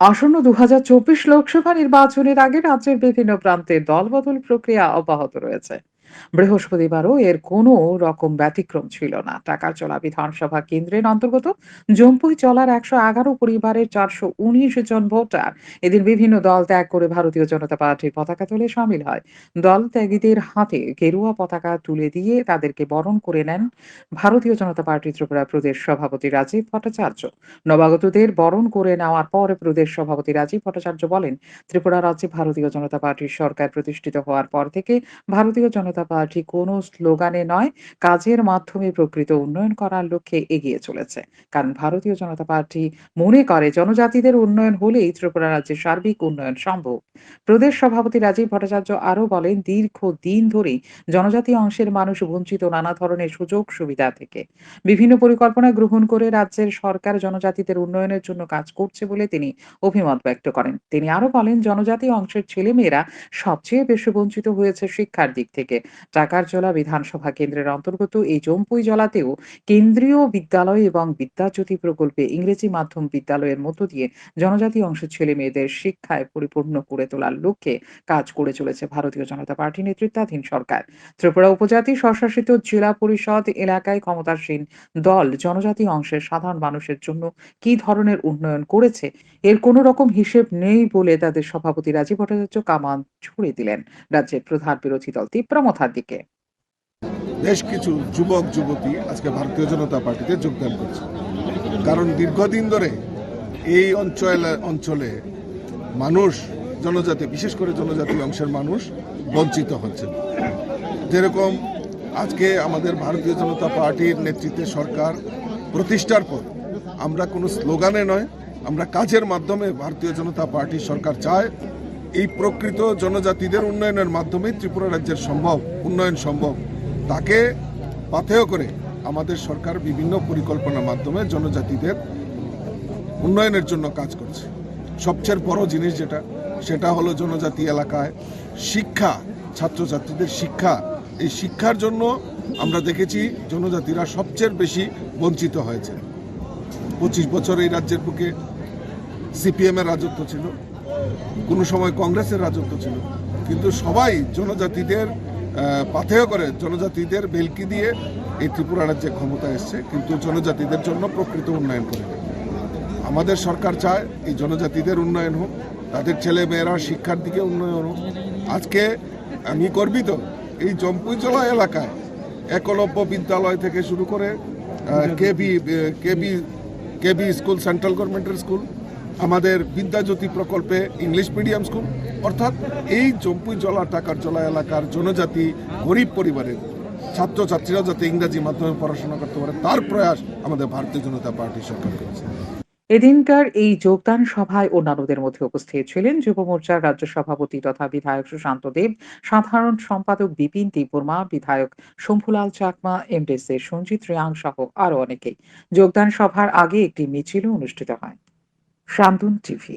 আসন্ন দু লোকসভা নির্বাচনের আগে রাজ্যের বিভিন্ন প্রান্তে দলবদল প্রক্রিয়া অব্যাহত রয়েছে। বৃহস্পতিবারও এর কোনো রকম ব্যতিক্রম ছিল না। টাকারচলা বিধানসভা কেন্দ্রের অন্তর্গত জম্পুই চলার একশো এগারো পরিবারের চারশো উনিশ জন ভোটার। এদিন বিভিন্ন দল ত্যাগ করে ভারতীয় জনতা পার্টির পতাকা তুলে সামিল হয়। দল ত্যাগীদের হাতে গেরুয়া পতাকা তুলে দিয়ে তাদেরকে বরণ করে নেন ভারতীয় জনতা পার্টি ত্রিপুরা প্রদেশ সভাপতি রাজীব ভট্টাচার্য। নবাগতদের বরণ করে নেওয়ার পর প্রদেশ সভাপতি রাজীব ভট্টাচার্য বলেন, ত্রিপুরা রাজ্যে ভারতীয় জনতা পার্টির সরকার প্রতিষ্ঠিত হওয়ার পর থেকে ভারতীয় জনতা পার্টি কোনো স্লোগানে নয়, কাজের মাধ্যমে প্রকৃত উন্নয়ন করার লক্ষ্যে এগিয়ে চলেছে। কারণ ভারতীয় জনতা পার্টি মনে করে জনজাতিদের উন্নয়ন হলেই ত্রিপুরা রাজ্যের সার্বিক উন্নয়ন সম্ভব। প্রদেশ সভাপতি রাজীব ভট্টাচার্য আরও বলেন, দীর্ঘ দিন ধরেই জনজাতি অংশের মানুষ বঞ্চিত নানা ধরনের সুযোগ সুবিধা থেকে। বিভিন্ন পরিকল্পনা গ্রহণ করে রাজ্যের সরকার জনজাতিদের উন্নয়নের জন্য কাজ করছে বলে তিনি অভিমত ব্যক্ত করেন। তিনি আরও বলেন, জনজাতি অংশের ছেলেমেয়েরা সবচেয়ে বেশি বঞ্চিত হয়েছে শিক্ষার দিক থেকে। টাকারজলা বিধানসভা কেন্দ্রের অন্তর্গত এই জম্পুই জলাতেও কেন্দ্রীয় বিদ্যালয় এবং বিদ্যাজ্যোতি প্রকল্পে ইংরেজি মাধ্যম বিদ্যালয়ের মধ্য দিয়ে জনজাতি অংশের ছেলে মেয়েদের শিক্ষায় পরিপূর্ণ করে তোলার লক্ষ্যে কাজ করে চলেছে ভারতীয় জনতা পার্টি নেতৃত্বাধীন সরকার। ত্রিপুরা উপজাতি স্বশাসিত জেলা পরিষদ এলাকায় ক্ষমতাসীন দল জনজাতি অংশের সাধারণ মানুষের জন্য কি ধরনের উন্নয়ন করেছে? এর কোনো রকম হিসেব নেই বলে তাদের সভাপতি রাজীব ভট্টাচার্য কামান ছুড়ে দিলেন রাজ্যের প্রধান বিরোধী দল তীব্রমথার দিকে। বেশ কিছু যুবক, যুবতী আজকে ভারতীয় জনতা পার্টিতে যোগদান করছে। কারণ দীর্ঘদিন ধরে এই অঞ্চল, অঞ্চলে মানুষ, জনজাতি, বিশেষ করে জনজাতি অংশের মানুষ বঞ্চিত হচ্ছে যেরকম আজকে আমাদের ভারতীয় জনতা পার্টির নেতৃত্বে সরকার প্রতিষ্ঠার পর আমরা কোনো স্লোগানে নয়, আমরা কাজের মাধ্যমে ভারতীয় জনতা পার্টি সরকার চায় এই প্রকৃত জনজাতিদের উন্নয়নের মাধ্যমে ত্রিপুরা রাজ্যের সম্ভব, উন্নয়ন সম্ভব। তাকে পাথেয় করে আমাদের সরকার বিভিন্ন পরিকল্পনার মাধ্যমে জনজাতিদের উন্নয়নের জন্য কাজ করছে। সবচেয়ে বড় জিনিস যেটা, সেটা হলো জনজাতি এলাকায় শিক্ষা, ছাত্রছাত্রীদের শিক্ষা। এই শিক্ষার জন্য আমরা দেখেছি জনজাতিরা সবচেয়ে বেশি বঞ্চিত হয়েছে। পঁচিশ বছর এই রাজ্যের বুকে সিপিএমের রাজত্ব ছিল। কোনো সময় কংগ্রেসের রাজত্ব ছিল। কিন্তু সবাই জনজাতিদের পাথেয় করে জনজাতিদের বেলকি দিয়ে এই ত্রিপুরা রাজ্যে ক্ষমতা এসছে, কিন্তু জনজাতিদের জন্য প্রকৃত উন্নয়ন করে আমাদের সরকার চায় এই জনজাতিদের উন্নয়ন হোক, তাদের ছেলে মেয়েরা শিক্ষার দিকে উন্নয়ন হোক। আজকে আমি গর্বিত এই জম্পুইজলা এলাকায় একলব্য বিদ্যালয় থেকে শুরু করে KB KB KB school, central গভর্নমেন্টের স্কুল আমাদের বিদ্যাজ্যোতি প্রকল্পে ইংলিশ মিডিয়াম স্কুল, অর্থাৎ এই জম্পুই জলা টাকার জলা এলাকার জনজাতি, গরিব পরিবারের ছাত্রছাত্রীরা যাতে ইংরাজি মাধ্যমে পড়াশোনা করতে পারে, তার প্রয়াস আমাদের ভারতীয় জনতা পার্টি সরকার করেছে। এদিনকার এই যোগদান সভায় অন্যান্যদের মধ্যে উপস্থিত ছিলেন যুব মোর্চার রাজ্য সভাপতি তথা বিধায়ক সুশান্ত দেব, সাধারণ সম্পাদক বিপিন দেববর্মা বিধায়ক শম্ভুলাল চাকমা এমডেসের সঞ্জিত রিয়াং সহ আরও অনেকেই। যোগদান সভার আগে একটি মিছিল অনুষ্ঠিত হয়। শান্তন টিভি।